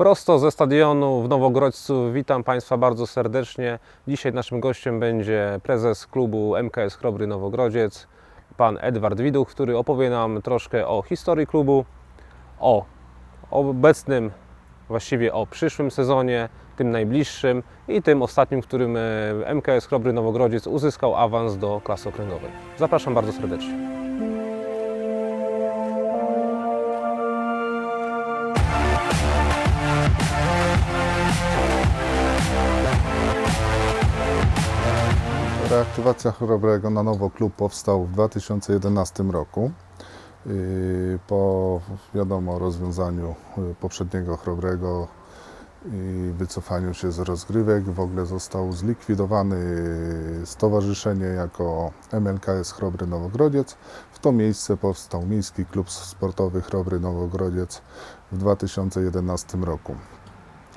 Prosto ze stadionu w Nowogrodźcu witam Państwa bardzo serdecznie. Dzisiaj naszym gościem będzie prezes klubu MKS Chrobry Nowogrodziec, pan Edward Widuch, który opowie nam troszkę o historii klubu, o obecnym, właściwie o przyszłym sezonie, tym najbliższym i tym ostatnim, w którym e, MKS Chrobry Nowogrodziec uzyskał awans do klasy okręgowej. Zapraszam bardzo serdecznie. Reaktywacja Chrobrego na nowo klub powstał w 2011 roku. Po wiadomo rozwiązaniu yy, poprzedniego Chrobrego i wycofaniu się z rozgrywek w ogóle został zlikwidowany stowarzyszenie jako MLKS Chrobry Nowogrodziec. W to miejsce powstał Miejski Klub Sportowy Chrobry Nowogrodziec w 2011 roku.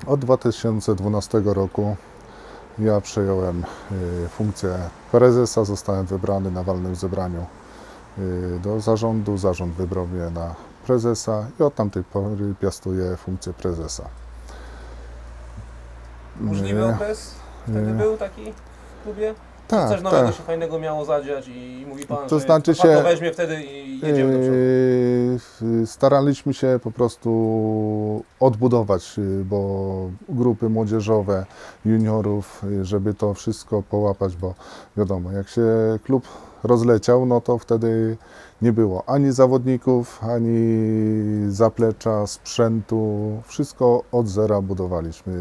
Od 2012 roku ja przejąłem y, funkcję prezesa, zostałem wybrany na walnym zebraniu y, do zarządu. Zarząd wybrał mnie na prezesa i od tamtej pory piastuję funkcję prezesa. Możliwy Nie. okres wtedy był taki w klubie? Tak, Coś nowego tak. się fajnego miało zadziać i mówi Pan, To że znaczy pan się- to weźmie wtedy i jedziemy do przodu. Yy, Staraliśmy się po prostu odbudować, yy, bo grupy młodzieżowe, juniorów, yy, żeby to wszystko połapać, bo wiadomo, jak się klub rozleciał, no to wtedy nie było ani zawodników, ani zaplecza, sprzętu. Wszystko od zera budowaliśmy,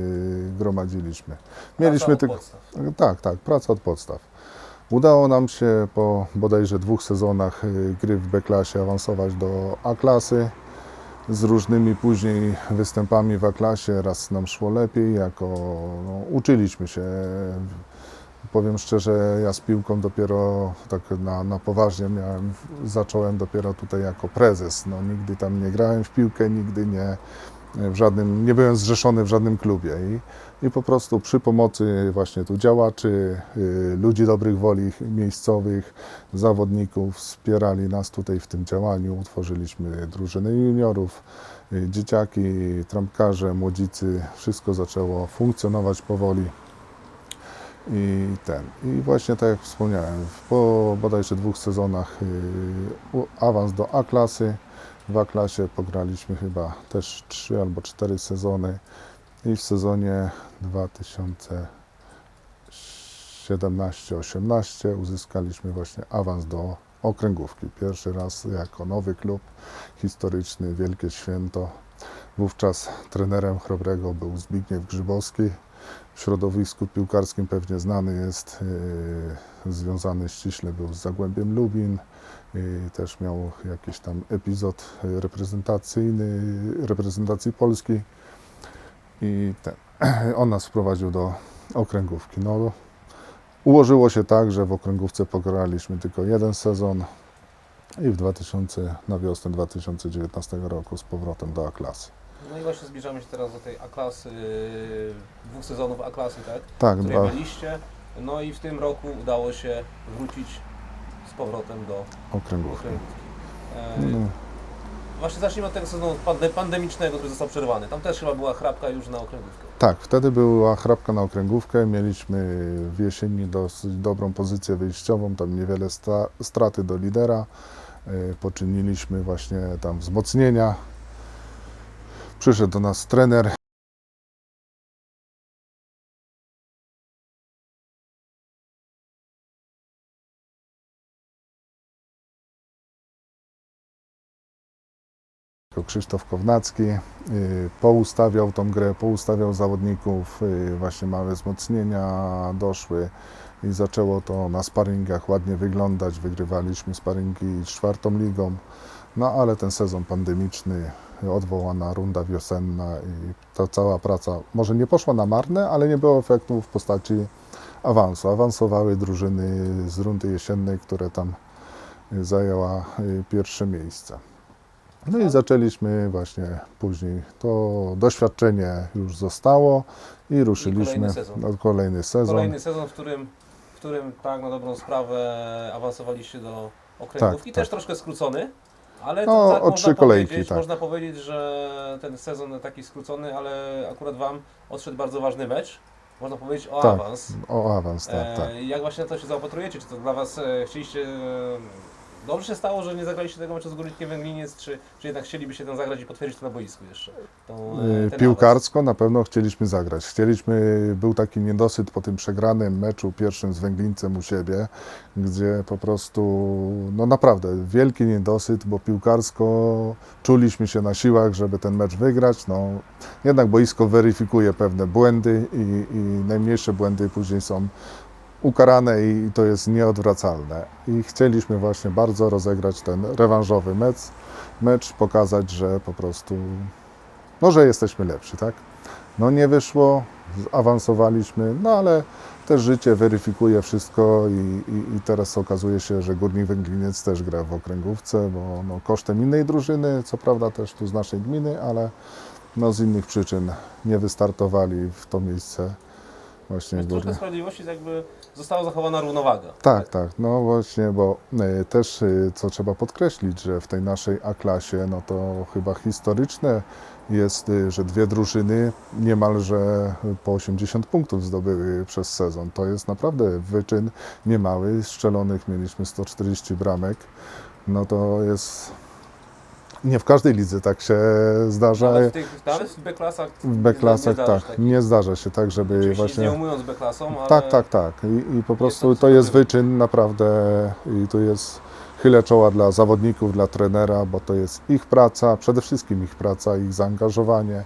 gromadziliśmy. Mieliśmy Praca od tylko. podstaw. Tak, tak, praca od podstaw. Udało nam się po bodajże dwóch sezonach y, gry w B-klasie awansować do A-klasy z różnymi później występami w A-klasie. Raz nam szło lepiej, jako no, uczyliśmy się. Powiem szczerze, ja z piłką dopiero tak na, na poważnie miałem, zacząłem dopiero tutaj jako prezes. No, nigdy tam nie grałem w piłkę, nigdy nie w żadnym, nie byłem zrzeszony w żadnym klubie i, i po prostu przy pomocy właśnie tu działaczy, y, ludzi dobrych woli miejscowych, zawodników wspierali nas tutaj w tym działaniu. Utworzyliśmy drużyny juniorów, y, dzieciaki, trampkarze, młodzicy. Wszystko zaczęło funkcjonować powoli. I ten. I właśnie tak jak wspomniałem, po bodajże dwóch sezonach y, awans do A-klasy. W A-klasie pograliśmy chyba też trzy albo cztery sezony i w sezonie 2017-18 uzyskaliśmy właśnie awans do okręgówki. Pierwszy raz jako nowy klub historyczny, wielkie święto. Wówczas trenerem Chrobrego był Zbigniew Grzybowski. W środowisku piłkarskim pewnie znany jest, yy, związany ściśle był z Zagłębiem Lubin. I też miał jakiś tam epizod reprezentacyjny, reprezentacji Polski. I ten, on nas wprowadził do okręgówki. No, ułożyło się tak, że w okręgówce pograliśmy tylko jeden sezon i w 2000, na wiosnę 2019 roku z powrotem do A-klasy. No i właśnie zbliżamy się teraz do tej A-klasy, dwóch sezonów A-klasy, tak? Tak, W której dwa byliście. No i w tym roku udało się wrócić z powrotem do okręgówki. okręgówki. E, No, Właśnie zacznijmy od tego sezonu pande- pandemicznego, który został przerwany. Tam też chyba była chrapka już na okręgówkę. Tak, wtedy była chrapka na okręgówkę. Mieliśmy w jesieni dosyć dobrą pozycję wyjściową, tam niewiele straty do lidera. Y, Poczyniliśmy właśnie tam wzmocnienia. Przyszedł do nas trener. Krzysztof Kownacki y, poustawiał tą grę, poustawiał zawodników, y, właśnie małe wzmocnienia doszły i zaczęło to na sparingach ładnie wyglądać. Wygrywaliśmy sparingi z czwartą ligą, no ale ten sezon pandemiczny, odwołana runda wiosenna i ta cała praca może nie poszła na marne, ale nie było efektu w postaci awansu. Awansowały drużyny z rundy jesiennej, które tam y, zajęła y, pierwsze miejsce. No i zaczęliśmy właśnie później. To doświadczenie już zostało i ruszyliśmy kolejny sezon. na kolejny sezon. Kolejny sezon, w którym, w którym tak na dobrą sprawę awansowaliście do okręgówki. Tak, Też troszkę skrócony, Ale No, tak o trzy kolejki, tak. Można powiedzieć, że ten sezon taki skrócony, ale akurat Wam odszedł bardzo ważny mecz. Można powiedzieć o Tak, awans. O awans, tak, E, tak. Jak właśnie na to się zaopatrujecie? Czy to dla Was e, chcieliście... E, dobrze się stało, że nie zagraliście tego meczu z Górnikiem Węgliniec, czy, czy jednak chcielibyście tam zagrać i potwierdzić to na boisku jeszcze? Tą, e, ten Piłkarsko na pewno chcieliśmy zagrać. Chcieliśmy, był taki niedosyt po tym przegranym meczu pierwszym z Węglińcem u siebie, gdzie po prostu, no naprawdę, wielki niedosyt, bo piłkarsko czuliśmy się na siłach, żeby ten mecz wygrać. No, jednak boisko weryfikuje pewne błędy i, i najmniejsze błędy później są ukarane i to jest nieodwracalne. I chcieliśmy właśnie bardzo rozegrać ten rewanżowy mecz, mecz pokazać, że po prostu no, że jesteśmy lepsi, tak? No nie wyszło, awansowaliśmy, no ale też życie weryfikuje wszystko i, i, i teraz okazuje się, że Górnik Węgliniec też gra w okręgówce, bo no, kosztem innej drużyny, co prawda też tu z naszej gminy, ale no, z innych przyczyn nie wystartowali w to miejsce właśnie Więc Górnik. sprawiedliwości jakby została zachowana równowaga. Tak, tak, no właśnie, bo e, też e, co trzeba podkreślić, że w tej naszej A-klasie, no to chyba historyczne jest, e, że dwie drużyny niemalże po 80 punktów zdobyły przez sezon. To jest naprawdę wyczyn niemały, strzelonych mieliśmy 140 bramek, no to jest... Nie w każdej lidze tak się zdarza. Nawet w tych nawet w B-klasach W B-klasach nie, tak, się nie zdarza się tak, żeby Oczywiście właśnie... nie ujmując B-klasą, ale... Tak, tak, tak. I, i po prostu to to jest wyczyn naprawdę i tu jest chylę czoła dla zawodników, dla trenera, bo to jest ich praca, przede wszystkim ich praca, ich zaangażowanie,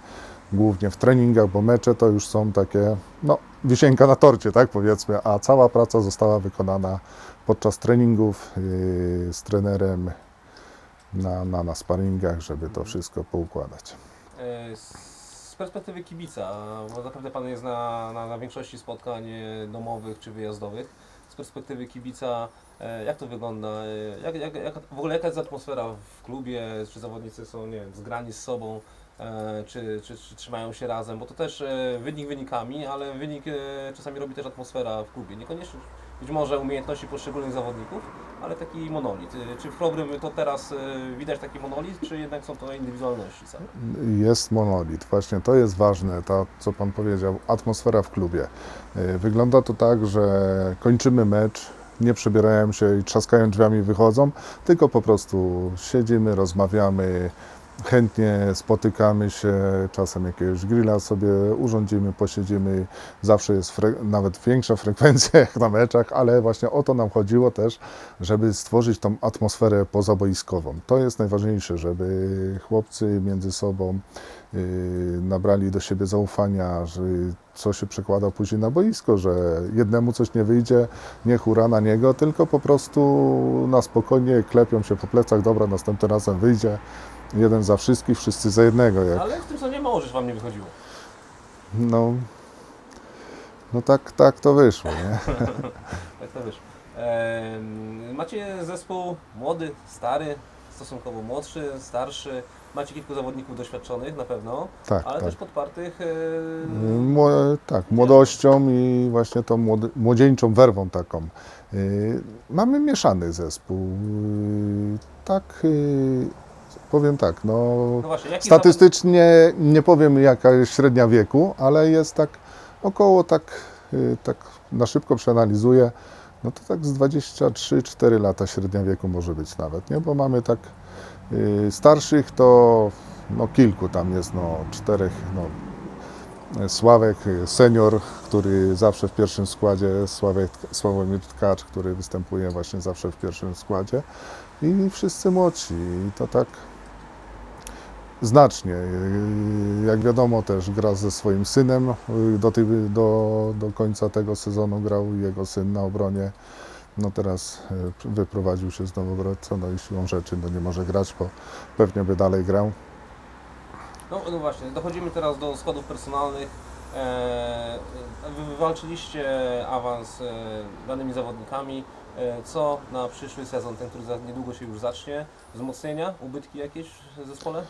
głównie w treningach, bo mecze to już są takie, no, wisienka na torcie, tak powiedzmy, a cała praca została wykonana podczas treningów yy, z trenerem na, na, na sparingach, żeby to wszystko poukładać. E, Z perspektywy kibica, bo zapewne Pan jest na, na, na większości spotkań e, domowych czy wyjazdowych. Z perspektywy kibica, e, jak to wygląda? Jak, jak, jak, w ogóle jaka jest atmosfera w klubie? Czy zawodnicy są nie wiem, zgrani z sobą? Czy, czy, czy trzymają się razem? Bo to też wynik wynikami, ale wynik czasami robi też atmosfera w klubie. Niekoniecznie być może umiejętności poszczególnych zawodników, ale taki monolit. E, Czy w Chrobrym to teraz e, widać taki monolit, czy jednak są to indywidualności? Jest monolit. Właśnie to jest ważne, to co Pan powiedział, atmosfera w klubie. Yy, Wygląda to tak, że kończymy mecz, nie przebierają się i trzaskają drzwiami wychodzą, tylko po prostu siedzimy, rozmawiamy, chętnie spotykamy się, czasem jakiegoś grilla sobie urządzimy, posiedzimy. Zawsze jest nawet większa frekwencja jak na meczach, ale właśnie o to nam chodziło też, żeby stworzyć tą atmosferę pozaboiskową. To jest najważniejsze, żeby chłopcy między sobą yy, nabrali do siebie zaufania, że co się przekłada później na boisko, że jednemu coś nie wyjdzie, nie hura na niego, tylko po prostu na spokojnie klepią się po plecach, dobra, następnym razem wyjdzie. Jeden za wszystkich, wszyscy za jednego. Jak, Ale w tym sezonie mało rzecz Wam nie wychodziło. no, no tak, tak to wyszło. Nie? Tak to wyszło. Macie zespół młody, stary, stosunkowo młodszy, starszy. Macie kilku zawodników doświadczonych na pewno, Tak, ale tak. też podpartych. e, Mło- tak, młodością i właśnie tą młody, młodzieńczą werwą taką. Yy, mamy mieszany zespół. Yy, tak, powiem tak, no, No właśnie, statystycznie nie powiem jaka jest średnia wieku, ale jest tak około tak, yy, tak na szybko przeanalizuję, no to tak z 23-4 lata średnia wieku może być nawet, nie? Bo mamy tak yy, starszych to no kilku tam jest, no czterech, no Sławek, senior, który zawsze w pierwszym składzie, Sławek, Sławomir Tkacz, który występuje właśnie zawsze w pierwszym składzie i wszyscy młodsi i to tak znacznie. Jak wiadomo też gra ze swoim synem, do, tej, do, do końca tego sezonu grał jego syn na obronie. No teraz e, wyprowadził się z Nowogrodzka, no i siłą rzeczy no nie może grać, bo pewnie by dalej grał. No, no właśnie, dochodzimy teraz do składów personalnych. E, wy wywalczyliście awans e, danymi zawodnikami. E, co na przyszły sezon, ten, który niedługo się już zacznie? Wzmocnienia, ubytki jakieś w zespole?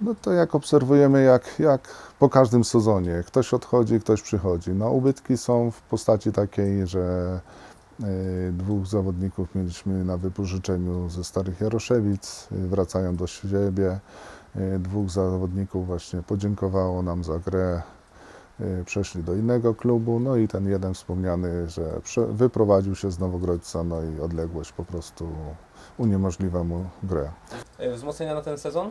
No to jak obserwujemy, jak, jak po każdym sezonie, ktoś odchodzi, ktoś przychodzi. No ubytki są w postaci takiej, że E, Dwóch zawodników mieliśmy na wypożyczeniu ze Starych Jaroszewic, e, wracają do siebie. E, Dwóch zawodników właśnie podziękowało nam za grę, przeszli do innego klubu, no i ten jeden wspomniany, że wyprowadził się z Nowogrodźca, no i odległość po prostu uniemożliwia mu grę. Wzmocnienia na ten sezon?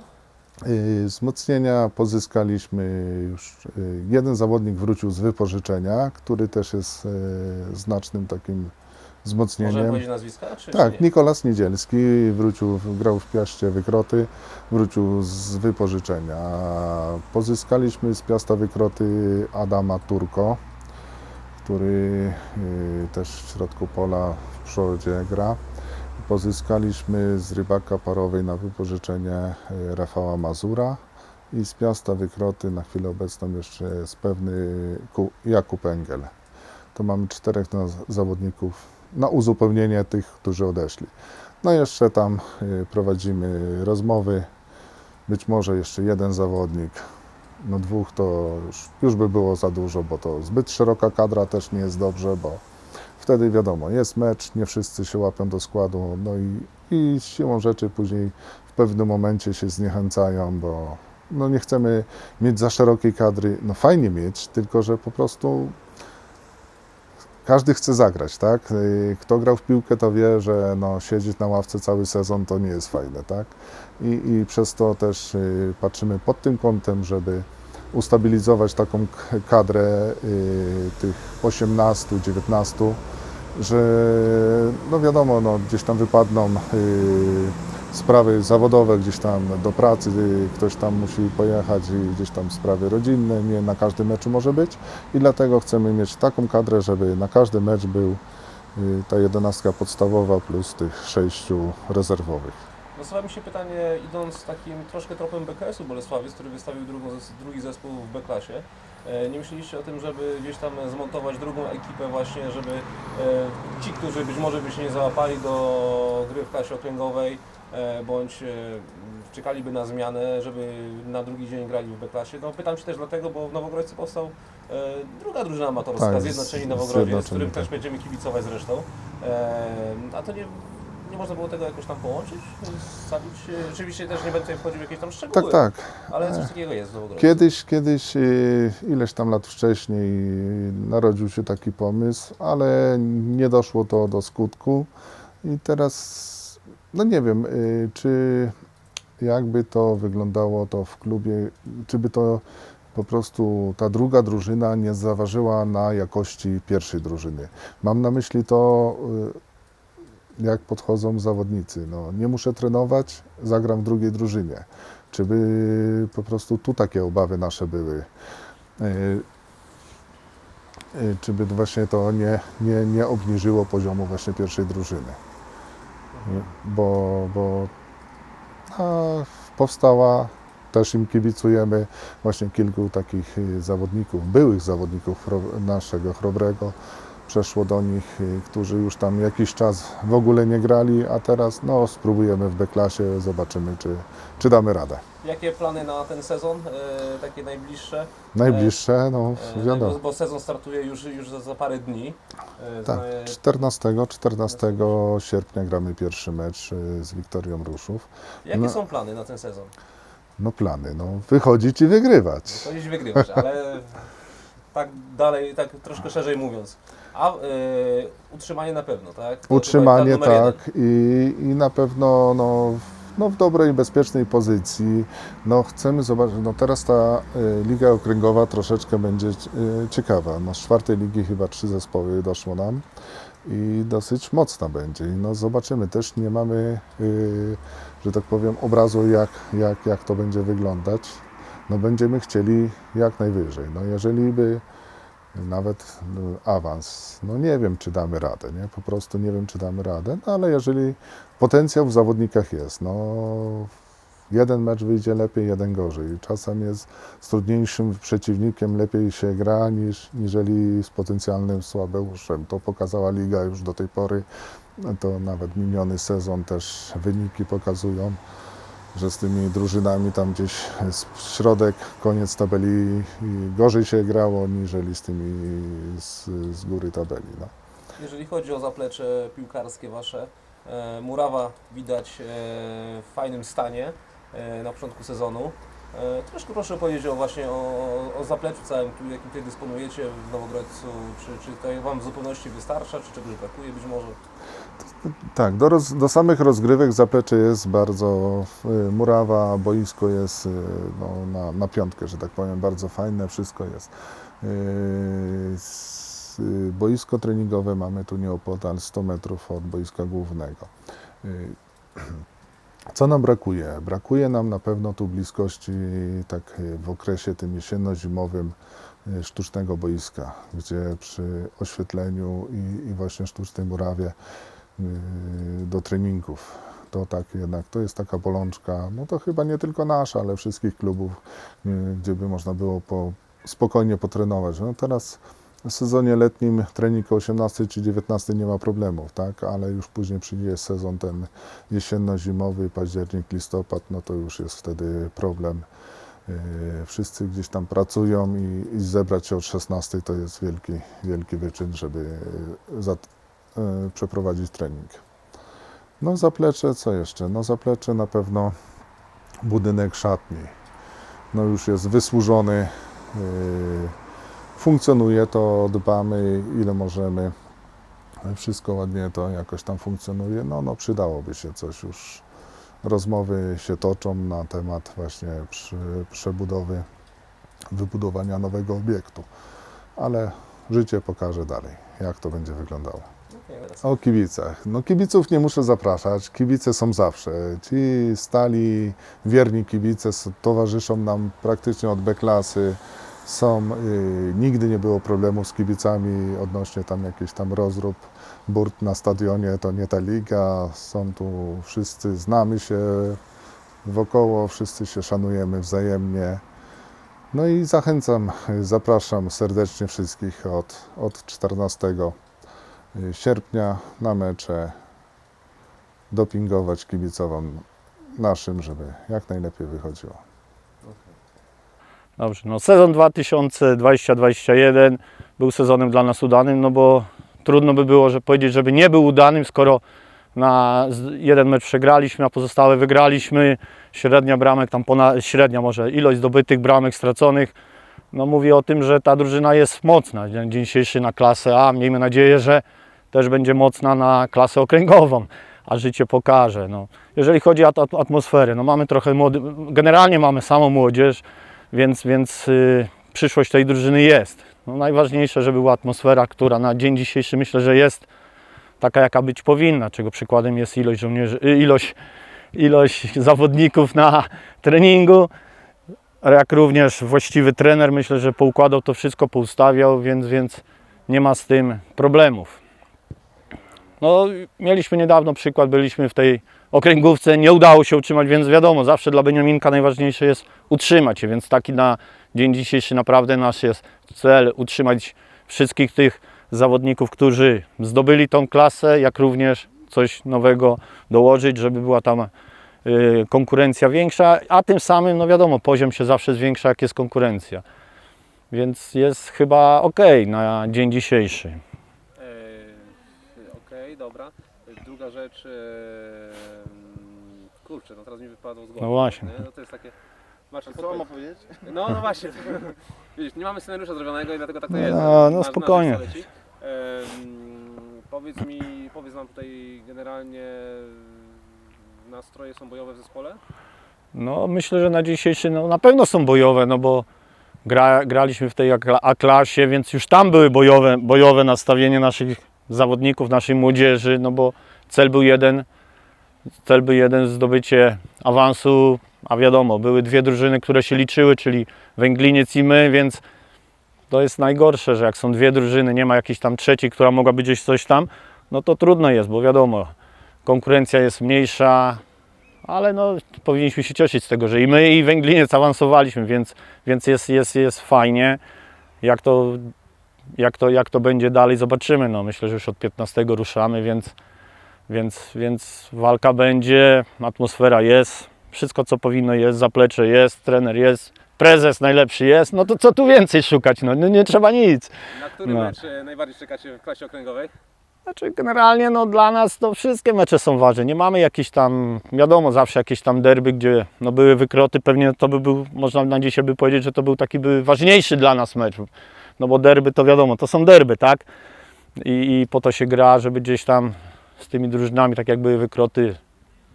Y, Wzmocnienia pozyskaliśmy już. y, Jeden zawodnik wrócił z wypożyczenia, który też jest y, znacznym takim Możemy wzmocnieniem. powiedzieć nazwiska? Czy, czy Tak, nie? Nikolas Niedzielski wrócił, grał w Piaście Wykroty, wrócił z wypożyczenia. Pozyskaliśmy z Piasta Wykroty Adama Turko, który też w środku pola w przodzie gra. Pozyskaliśmy z Rybaka Parowej na wypożyczenie y, Rafała Mazura i z Piasta Wykroty na chwilę obecną jeszcze jest pewny Ku- Jakub Engel. To mamy czterech zawodników na uzupełnienie tych, którzy odeszli. No jeszcze tam y, prowadzimy rozmowy. Być może jeszcze jeden zawodnik, no dwóch to już, już by było za dużo, bo to zbyt szeroka kadra też nie jest dobrze, bo wtedy wiadomo, jest mecz, nie wszyscy się łapią do składu, no i, i siłą rzeczy później w pewnym momencie się zniechęcają, bo no nie chcemy mieć za szerokiej kadry, no fajnie mieć, tylko że po prostu każdy chce zagrać, tak? Y, Kto grał w piłkę, to wie, że no, siedzieć na ławce cały sezon to nie jest fajne, tak? I, i przez to też y, patrzymy pod tym kątem, żeby ustabilizować taką kadrę y, tych 18, 19, że no wiadomo, no, gdzieś tam wypadną y, sprawy zawodowe, gdzieś tam do pracy, y, ktoś tam musi pojechać i gdzieś tam sprawy rodzinne, nie na każdym meczu może być i dlatego chcemy mieć taką kadrę, żeby na każdy mecz był ta jedenastka podstawowa plus tych sześciu rezerwowych. Nasuwa mi się pytanie, idąc takim troszkę tropem BKS-u Bolesławiec, który wystawił drugą, drugi zespół w B-klasie. E, Nie myśleliście o tym, żeby gdzieś tam zmontować drugą ekipę właśnie, żeby e, ci, którzy być może by się nie załapali do gry w klasie okręgowej, e, bądź czekaliby na zmianę, żeby na drugi dzień grali w B-klasie. No pytam się też dlatego, bo w Nowogrodźcu powstał druga drużyna amatorska, Tak, Zjednoczeni z- Nowogrodziec, z którym tak. też będziemy kibicować zresztą. A to nie, nie można było tego jakoś tam połączyć? Ustalić? E, Oczywiście też nie będę tutaj wchodził w jakieś tam szczegóły, Tak, tak. ale coś takiego jest w Nowogrodzie. Kiedyś, kiedyś, y, ileś tam lat wcześniej narodził się taki pomysł, ale nie doszło to do skutku i teraz, no nie wiem, y, czy jakby to wyglądało to w klubie, czy by to po prostu ta druga drużyna nie zaważyła na jakości pierwszej drużyny. Mam na myśli to, y, jak podchodzą zawodnicy. No, nie muszę trenować, zagram w drugiej drużynie. Czy by po prostu tu takie obawy nasze były? Y, y, Czy by właśnie to nie, nie, nie obniżyło poziomu właśnie pierwszej drużyny? Bo, bo a, powstała, też im kibicujemy, właśnie kilku takich y, zawodników, byłych zawodników naszego Chrobrego, przeszło do nich, y, którzy już tam jakiś czas w ogóle nie grali, a teraz no, spróbujemy w B-klasie, zobaczymy, czy, czy damy radę. Jakie plany na ten sezon, e, takie najbliższe? Najbliższe, no E, wiadomo. Bo, bo sezon startuje już, już za, za parę dni. E, Tak, zna- 14, 14 sierpnia gramy pierwszy mecz y, z Wiktorią Ruszów. Jakie no- są plany na ten sezon? No plany, no wychodzić i wygrywać. To gdzieś wygrywasz, ale tak dalej, tak troszkę szerzej mówiąc. A e, utrzymanie na pewno, tak? To Utrzymanie numer tak i, i na pewno no, no, w dobrej, bezpiecznej pozycji. No chcemy zobaczyć, no teraz ta y, Liga Okręgowa troszeczkę będzie y, ciekawa. No z czwartej ligi chyba trzy zespoły doszło nam i dosyć mocna będzie. No zobaczymy, też nie mamy, y, że tak powiem, obrazu jak, jak, jak to będzie wyglądać. No będziemy chcieli jak najwyżej. No jeżeli by nawet no, awans, no nie wiem, czy damy radę, nie? Po prostu nie wiem, czy damy radę, no ale jeżeli potencjał w zawodnikach jest, no jeden mecz wyjdzie lepiej, jeden gorzej. Czasem jest z trudniejszym przeciwnikiem lepiej się gra niż niżeli z potencjalnym słabeuszem. To pokazała liga już do tej pory. To nawet miniony sezon też wyniki pokazują, że z tymi drużynami tam gdzieś środek, koniec tabeli gorzej się grało niżeli z tymi z, z góry tabeli. No. jeżeli chodzi o zaplecze piłkarskie Wasze, e, Murawa widać e, w fajnym stanie e, na początku sezonu. E, Troszkę proszę powiedzieć o właśnie o, o zapleczu całym, jakim tutaj dysponujecie w Nowogrodcu. Czy, czy to Wam w zupełności wystarcza, czy czegoś brakuje być może? Tak, do, roz, do samych rozgrywek zaplecze jest bardzo y, murawa, boisko jest y, no, na, na piątkę, że tak powiem, bardzo fajne, wszystko jest. Y, y, boisko treningowe mamy tu nieopodal 100 metrów od boiska głównego. Y, Co nam brakuje? Brakuje nam na pewno tu bliskości, tak w okresie tym jesienno-zimowym, y, sztucznego boiska, gdzie przy oświetleniu i, i właśnie sztucznej murawie y, do treningów. To tak jednak, to jest taka bolączka, no to chyba nie tylko nasza, ale wszystkich klubów, y, gdzie by można było po, spokojnie potrenować. No teraz w sezonie letnim trening o 18 czy 19 nie ma problemów, tak, ale już później przyjdzie sezon ten jesienno-zimowy, październik, listopad, no to już jest wtedy problem. Y, Wszyscy gdzieś tam pracują i, i zebrać się od 16 to jest wielki, wielki wyczyn, żeby y, za, y, przeprowadzić trening. No zaplecze, co jeszcze? No zaplecze na pewno budynek szatni. No już jest wysłużony, yy, funkcjonuje to, dbamy ile możemy. Wszystko ładnie to jakoś tam funkcjonuje. No, no przydałoby się coś już. Rozmowy się toczą na temat właśnie przebudowy, wybudowania nowego obiektu. Ale życie pokaże dalej, jak to będzie wyglądało. O kibicach. No kibiców nie muszę zapraszać. Kibice są zawsze. Ci stali, wierni kibice towarzyszą nam praktycznie od B-klasy. Są, y, nigdy nie było problemu z kibicami odnośnie tam jakichś tam rozrób. Burt na stadionie to nie ta liga. Są tu wszyscy, znamy się wokoło, wszyscy się szanujemy wzajemnie. No i zachęcam, y, zapraszam serdecznie wszystkich od, od 14 sierpnia na mecze dopingować kibicowom naszym, żeby jak najlepiej wychodziło. Dobrze, no sezon 2020-2021 był sezonem dla nas udanym, no bo trudno by było że powiedzieć, żeby nie był udanym, skoro na jeden mecz przegraliśmy, a pozostałe wygraliśmy. Średnia bramek, tam ponad, średnia może ilość zdobytych bramek straconych, no mówi o tym, że ta drużyna jest mocna. Dzień dzisiejszy na klasę A, miejmy nadzieję, że też będzie mocna na klasę okręgową, a życie pokaże. No. Jeżeli chodzi o at- atmosferę, no mamy trochę młody, generalnie mamy samą młodzież, więc, więc y, przyszłość tej drużyny jest. No, najważniejsze, żeby była atmosfera, która na dzień dzisiejszy myślę, że jest taka, jaka być powinna, czego przykładem jest ilość żołnierzy, y, ilość, ilość zawodników na treningu, jak również właściwy trener, myślę, że poukładał to wszystko, poustawiał, więc, więc nie ma z tym problemów. No, mieliśmy niedawno przykład, byliśmy w tej okręgówce, nie udało się utrzymać, więc wiadomo, zawsze dla Beniaminka najważniejsze jest utrzymać się, więc taki na dzień dzisiejszy naprawdę nasz jest cel utrzymać wszystkich tych zawodników, którzy zdobyli tą klasę, jak również coś nowego dołożyć, żeby była tam y, konkurencja większa, a tym samym, no wiadomo, poziom się zawsze zwiększa, jak jest konkurencja. Więc jest chyba ok na dzień dzisiejszy. Okej, dobra. Druga rzecz. e, kurczę, no teraz mi wypadło z głowy. No właśnie. nie? No to jest takie. Marcin, Co mam powiedzieć? No, no właśnie. Widzisz, nie mamy scenariusza zrobionego i dlatego tak to No, jest. no, na spokojnie. życie leci. Em, powiedz mi, powiedz nam tutaj generalnie nastroje są bojowe w zespole? No myślę, że na dzisiejszy no, na pewno są bojowe, no bo gra, graliśmy w tej A- A-klasie, więc już tam były bojowe, bojowe nastawienie naszych zawodników, naszej młodzieży, no bo cel był jeden, cel był jeden zdobycie awansu, a wiadomo, były dwie drużyny, które się liczyły, czyli Węgliniec i my, więc to jest najgorsze, że jak są dwie drużyny, nie ma jakiejś tam trzeciej, która mogłaby gdzieś coś tam, no to trudno jest, bo wiadomo, konkurencja jest mniejsza, ale no, powinniśmy się cieszyć z tego, że i my, i Węgliniec awansowaliśmy, więc, więc jest, jest, jest fajnie. Jak to, jak, to, jak to będzie dalej, zobaczymy. No, myślę, że już od 15 ruszamy, więc, więc, więc walka będzie, atmosfera jest, wszystko co powinno jest, zaplecze jest, trener jest, prezes najlepszy jest, no to co tu więcej szukać, no, no nie trzeba nic. Na który No. mecz e, najbardziej czekacie w klasie okręgowej? Znaczy generalnie no dla nas to wszystkie mecze są ważne. Nie mamy jakichś tam, wiadomo, zawsze jakieś tam derby, gdzie no były wykroty, pewnie to by był, można na dzisiaj by powiedzieć, że to był taki by ważniejszy dla nas mecz. No bo derby to wiadomo, to są derby, tak? I, I po to się gra, żeby gdzieś tam z tymi drużynami, tak jak były wykroty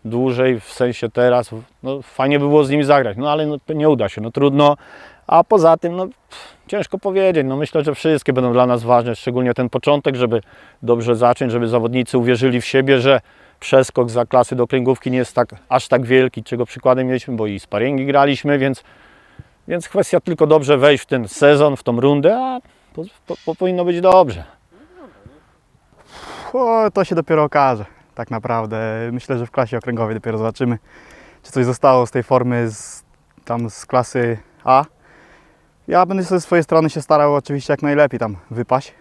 dłużej, w sensie teraz, no fajnie by było z nimi zagrać, no ale no, nie uda się, no trudno. A poza tym, no pff, ciężko powiedzieć, no myślę, że wszystkie będą dla nas ważne, szczególnie ten początek, żeby dobrze zacząć, żeby zawodnicy uwierzyli w siebie, że przeskok za klasy do kręgówki nie jest tak, aż tak wielki, czego przykładem mieliśmy, bo i sparingi graliśmy, więc, więc kwestia tylko dobrze wejść w ten sezon, w tą rundę, a po, po, powinno być dobrze. O, to się dopiero okaże, tak naprawdę. Myślę, że w klasie okręgowej dopiero zobaczymy, czy coś zostało z tej formy z, tam z klasy A. Ja będę ze swojej strony się starał oczywiście jak najlepiej tam wypaść,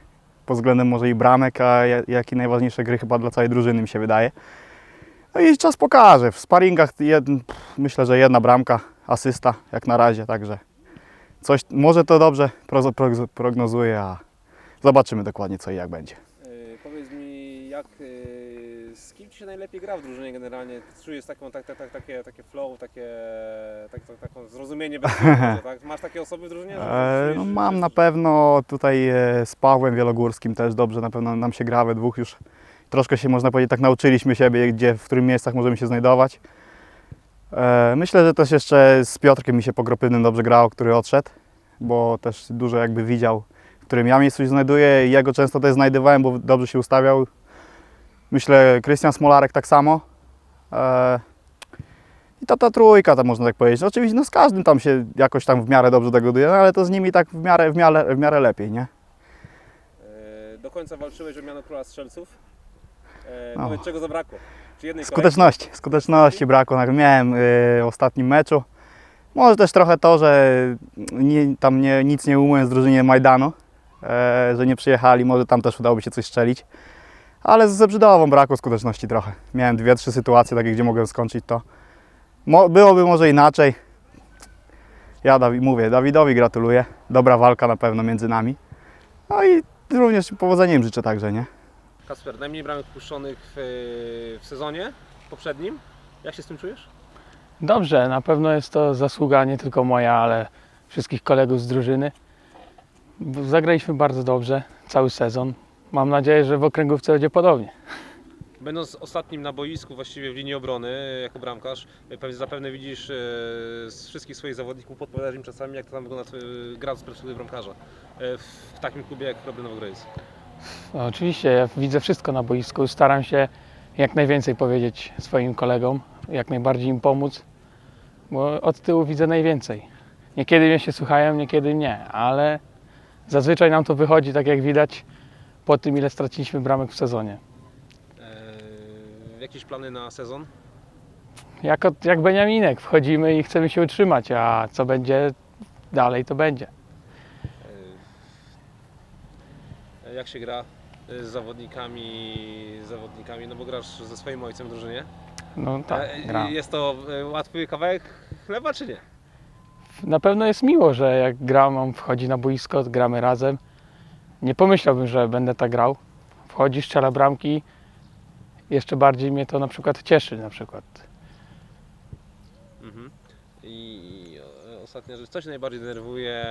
pod względem może i bramek, a ja- jak i najważniejsze gry chyba dla całej drużyny mi się wydaje. No i czas pokaże. W sparingach jed, myślę, że jedna bramka, asysta jak na razie, także coś, może to dobrze prognozuję, a zobaczymy dokładnie co i jak będzie. Jak, yy, z kim Ci się najlepiej gra w drużynie generalnie? Czujesz taką, tak, tak, tak, takie, takie flow, takie, tak, tak, taką zrozumienie tak? Masz takie osoby w drużynie? E, czujesz, no, mam na pewno tutaj e, z Pawłem Wielogórskim też dobrze, na pewno nam się gra we dwóch już. Troszkę się można powiedzieć, tak nauczyliśmy siebie, gdzie, w których miejscach możemy się znajdować. E, myślę, że też jeszcze z Piotrkiem mi się pogropywnym dobrze grało, który odszedł, bo też dużo jakby widział, w którym ja miejscu się znajduję i jego często też znajdowałem, bo dobrze się ustawiał. Myślę, Krystian Smolarek tak samo. E, i to ta trójka, to można tak powiedzieć. Oczywiście no z każdym tam się jakoś tam w miarę dobrze dogaduje, no ale to z nimi tak w miarę, w miarę, w miarę lepiej, nie? Yy, do końca walczyłeś o miano króla strzelców. Yy, No. Powiedz, czego zabrakło? Czy jednej Skuteczności, skuteczności brakło. tak Miałem w ostatnim meczu. Może też trochę to, że nie, tam nie, nic nie umuję z drużynie Majdanu, e, że nie przyjechali, może tam też udałoby się coś strzelić. Ale z Zebrzydową brakło skuteczności trochę. Miałem dwie, trzy sytuacje takie, gdzie mogłem skończyć to. Mo, byłoby może inaczej. Ja Dawi, mówię, Dawidowi gratuluję. Dobra walka na pewno między nami. No i również powodzenia im życzę także, nie? Kasper, najmniej bramek wpuszczonych w, w sezonie poprzednim. Jak się z tym czujesz? Dobrze, na pewno jest to zasługa nie tylko moja, ale wszystkich kolegów z drużyny. Zagraliśmy bardzo dobrze cały sezon. Mam nadzieję, że w okręgówce będzie podobnie. Będąc ostatnim na boisku, właściwie w linii obrony jako bramkarz, pewnie zapewne widzisz e, z wszystkich swoich zawodników, podpowiadasz im czasami, jak to tam wygląda twój- gra z perspektywy bramkarza e, w takim klubie jak Robry Nowogrodziec. No, oczywiście, ja widzę wszystko na boisku. Staram się jak najwięcej powiedzieć swoim kolegom, jak najbardziej im pomóc, bo od tyłu widzę najwięcej. Niekiedy mnie się słuchają, niekiedy nie, ale zazwyczaj nam to wychodzi, tak jak widać, po tym, ile straciliśmy bramek w sezonie. E, jakieś plany na sezon? Jak, jak Beniaminek, wchodzimy i chcemy się utrzymać, a co będzie dalej, to będzie. E, jak się gra e, z zawodnikami, z zawodnikami, no bo grasz ze swoim ojcem w drużynie. No tak, E, gram. Jest to e, łatwy kawałek chleba, czy nie? Na pewno jest miło, że jak gram, on wchodzi na boisko, gramy razem. Nie pomyślałbym, że będę tak grał. Wchodzi, strzela bramki. Jeszcze bardziej mnie to na przykład cieszy na przykład. Mhm. I ostatnia rzecz, co Cię najbardziej denerwuje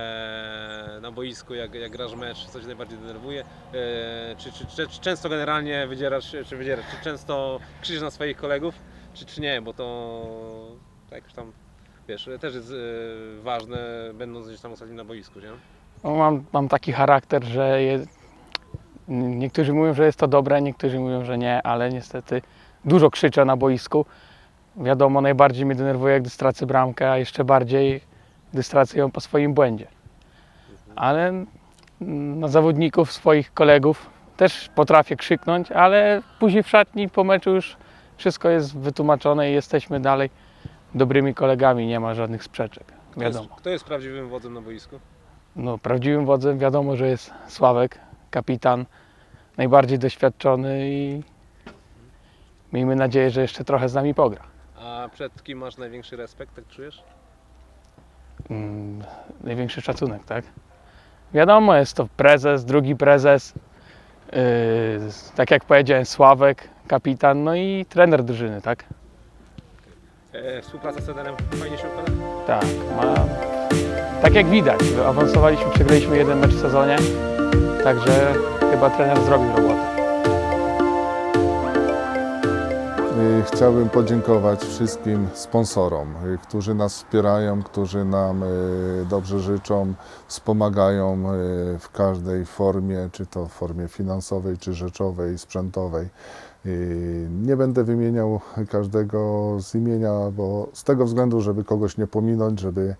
na boisku, jak, jak grasz mecz, co najbardziej denerwuje? E, czy, czy, czy, czy często generalnie wydzierasz, czy wydzierasz, czy często krzyczysz na swoich kolegów, czy, czy nie, bo to tak już tam, wiesz, też jest e, ważne, będąc gdzieś tam ostatnim na boisku, nie? No, mam, mam taki charakter, że je, niektórzy mówią, że jest to dobre, niektórzy mówią, że nie, ale niestety dużo krzyczę na boisku. Wiadomo, najbardziej mnie denerwuje, gdy stracę bramkę, a jeszcze bardziej, gdy stracę ją po swoim błędzie. Ale na zawodników, swoich kolegów też potrafię krzyknąć, ale później w szatni po meczu już wszystko jest wytłumaczone i jesteśmy dalej dobrymi kolegami, nie ma żadnych sprzeczek. Kto jest, Wiadomo. kto jest prawdziwym wodzem na boisku? No, prawdziwym wodzem wiadomo, że jest Sławek, kapitan, najbardziej doświadczony i miejmy nadzieję, że jeszcze trochę z nami pogra. A przed kim masz największy respekt, tak czujesz? Mm, największy szacunek, tak? Wiadomo, jest to prezes, drugi prezes, tak jak powiedziałem, Sławek, kapitan, no i trener drużyny, tak? E, współpraca z trenerem fajnie się układa? Tak, ma, tak jak widać, awansowaliśmy, przegraliśmy jeden mecz w sezonie, także chyba trener zrobił robotę. Y, Chciałbym podziękować wszystkim sponsorom, y, którzy nas wspierają, którzy nam y, dobrze życzą, wspomagają w każdej formie, czy to w formie finansowej, czy rzeczowej, sprzętowej. Nie będę wymieniał każdego z imienia, bo z tego względu, żeby kogoś nie pominąć, żeby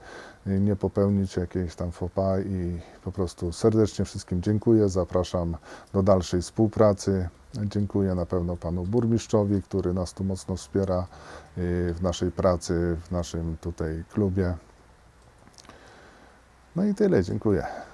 nie popełnić jakiejś tam faux i po prostu serdecznie wszystkim dziękuję, zapraszam do dalszej współpracy. Dziękuję na pewno panu burmistrzowi, który nas tu mocno wspiera y, w naszej pracy, w naszym tutaj klubie. No i tyle, dziękuję.